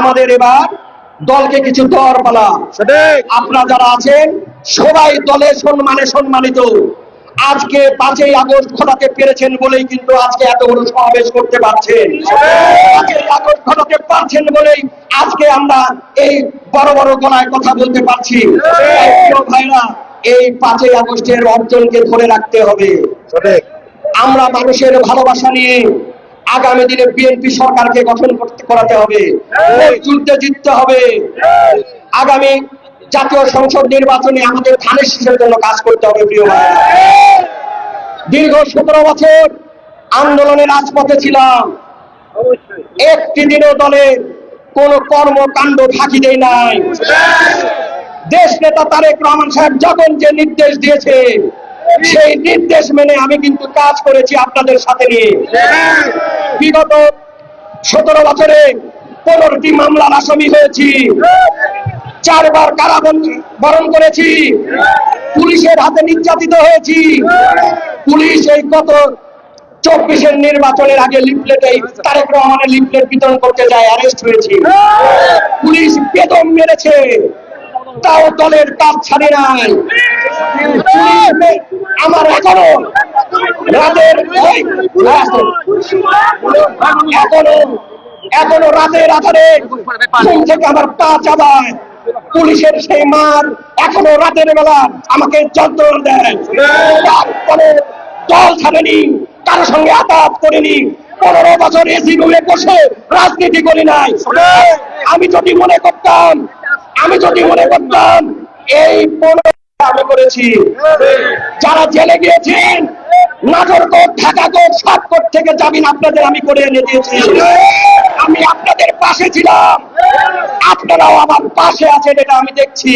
আমাদের এবার দলকে কিছু দর পালা। আপনারা যারা আছেন সবাই দলে সম্মানে সম্মানিত। আজকে পাঁচই আগস্ট ঘটাতে পেরেছেন বলেই কিন্তু আজকে এত বড় সমাবেশ করতে পারছেন। পাঁচই আগস্ট ঘটাতে পারছেন বলেই আজকে আমরা এই বড় বড় গলায় কথা বলতে পারছি। ভাইরা এই পাঁচই আগস্টের অর্জনকে ধরে রাখতে হবে। আমরা মানুষের ভালোবাসা নিয়ে আগামী দিনে বিএনপি সরকারকে গঠন করতে করাতে হবে। ভোট যুদ্ধে জিততে হবে। আগামী জাতীয় সংসদ নির্বাচনে আমাদের ধানের শীষের জন্য কাজ করতে হবে প্রিয় ভাইরা দীর্ঘ সতেরো বছর আন্দোলনের রাজপথে ছিলাম। একটি দিনও দলের কোন কর্মকাণ্ড ফাঁকি দেয় নাই। দেশ নেতা তারেক রহমান সাহেব যখন যে নির্দেশ দিয়েছে সেই নির্দেশ মেনে আমি কিন্তু কাজ করেছি আপনাদের সাথে নিয়ে। বিগত সতেরো বছরে পনেরোটি মামলার আসামি হয়েছি। চারবার কারাবন্দ বরণ করেছি। পুলিশের হাতে নির্যাতিত হয়েছি। পুলিশ এই গত চব্বিশের নির্বাচনের আগে লিফলেট তারেক রহমানের লিফলেট বিতরণ করতে যায় অ্যারেস্ট হয়েছি। পুলিশ বেদম মেরেছে। তাও দলের কাজ ছাড়ে নাই। আমার এখনও রাতের এখনও এখনও রাতের আধারে ঘুম থেকে আমার পা চাবায়। পুলিশের সেই মার এখনও রাতের বেলা আমাকে যন্ত্রণা দেয়। দল ছাড়েনি কারোর সঙ্গে আতাত করিনি। পনেরো বছর এসি রুমে বসে রাজনীতি করি নাই। আমি যদি মনে করতাম, আমি যদি মনে করতাম, এই পনেরো আমি করেছি। যারা জেলে গিয়েছেন নাগরকোট, ঢাকাকোট, সাতকোট থেকে জামিন আপনাদের আমি করে এনে দিয়েছি। আমি আপনাদের পাশে ছিলাম। আপনারাও আমার পাশে আছেন, এটা আমি দেখছি।